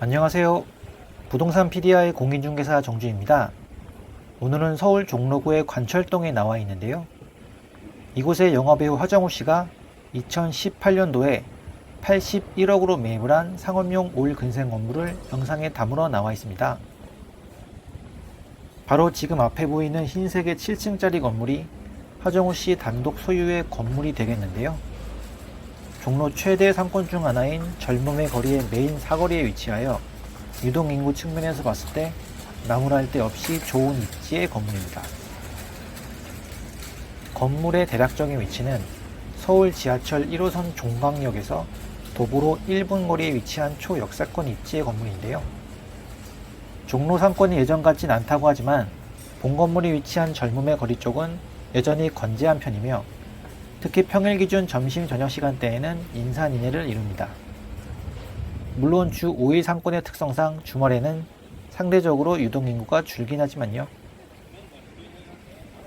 안녕하세요. 부동산 PDI 공인중개사 정주입니다. 오늘은 서울 종로구의 관철동에 나와 있는데요. 이곳에 영화배우 하정우 씨가 2018년도에 81억으로 매입을 한 상업용 올 근생 건물을 영상에 담으러 나와 있습니다. 바로 지금 앞에 보이는 흰색의 7층짜리 건물이 하정우 씨 단독 소유의 건물이 되겠는데요. 종로 최대 상권 중 하나인 젊음의 거리의 메인 사거리에 위치하여 유동 인구 측면에서 봤을 때 나무랄 데 없이 좋은 입지의 건물입니다. 건물의 대략적인 위치는 서울 지하철 1호선 종강역에서 도보로 1분 거리에 위치한 초역사권 입지의 건물인데요. 종로 상권이 예전 같진 않다고 하지만 본 건물이 위치한 젊음의 거리 쪽은 여전히 건재한 편이며 특히 평일 기준 점심 저녁 시간대에는 인산인해를 이룹니다. 물론 주 5일 상권의 특성상 주말에는 상대적으로 유동인구가 줄긴 하지만요.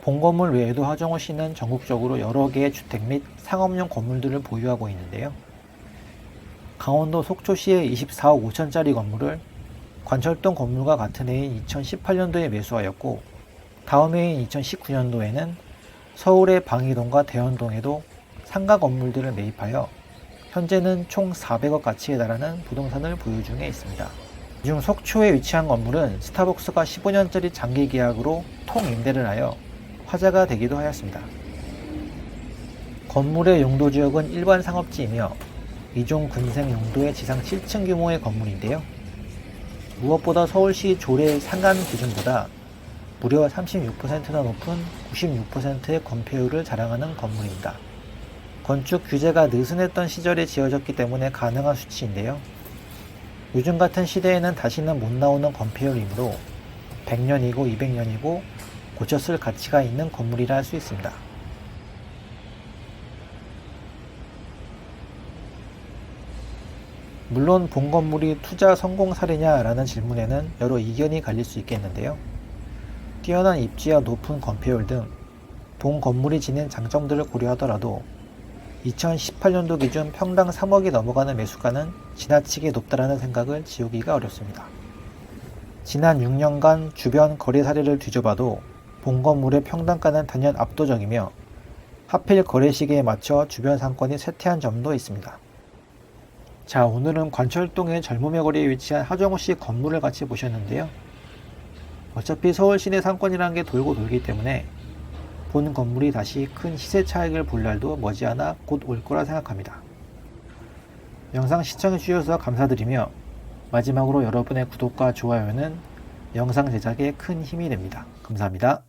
본 건물 외에도 하정우 씨는 전국적으로 여러 개의 주택 및 상업용 건물들을 보유하고 있는데요. 강원도 속초시의 24억 5천짜리 건물을 관철동 건물과 같은 해인 2018년도에 매수하였고 다음 해인 2019년도에는 서울의 방이동과 대연동에도 상가 건물들을 매입하여 현재는 총 400억 가치에 달하는 부동산을 보유 중에 있습니다. 이중 속초에 위치한 건물은 스타벅스가 15년짜리 장기 계약으로 통 임대를 하여 화제가 되기도 하였습니다. 건물의 용도 지역은 일반 상업지이며 이종 군생 용도의 지상 7층 규모의 건물인데요. 무엇보다 서울시 조례 상간 기준보다 무려 36%나 높은 96%의 건폐율을 자랑하는 건물입니다. 건축 규제가 느슨했던 시절에 지어졌기 때문에 가능한 수치인데요. 요즘 같은 시대에는 다시는 못 나오는 건폐율이므로 100년이고 200년이고 고쳤을 가치가 있는 건물이라 할 수 있습니다. 물론 본 건물이 투자 성공 사례냐라는 질문에는 여러 이견이 갈릴 수 있겠는데요. 뛰어난 입지와 높은 건폐율 등본 건물이 지닌 장점들을 고려하더라도 2018년도 기준 평당 3억이 넘어가는 매수가는 지나치게 높다라는 생각을 지우기가 어렵습니다. 지난 6년간 주변 거래 사례를 뒤져봐도 본 건물의 평당가는 단연 압도적이며 하필 거래 시기에 맞춰 주변 상권이 쇠퇴한 점도 있습니다. 자, 오늘은 관철동의 젊음의 거리에 위치한 하정우 씨 건물을 같이 보셨는데요. 어차피 서울 시내 상권이라는 게 돌고 돌기 때문에 본 건물이 다시 큰 시세 차익을 볼 날도 머지않아 곧 올 거라 생각합니다. 영상 시청해 주셔서 감사드리며 마지막으로 여러분의 구독과 좋아요는 영상 제작에 큰 힘이 됩니다. 감사합니다.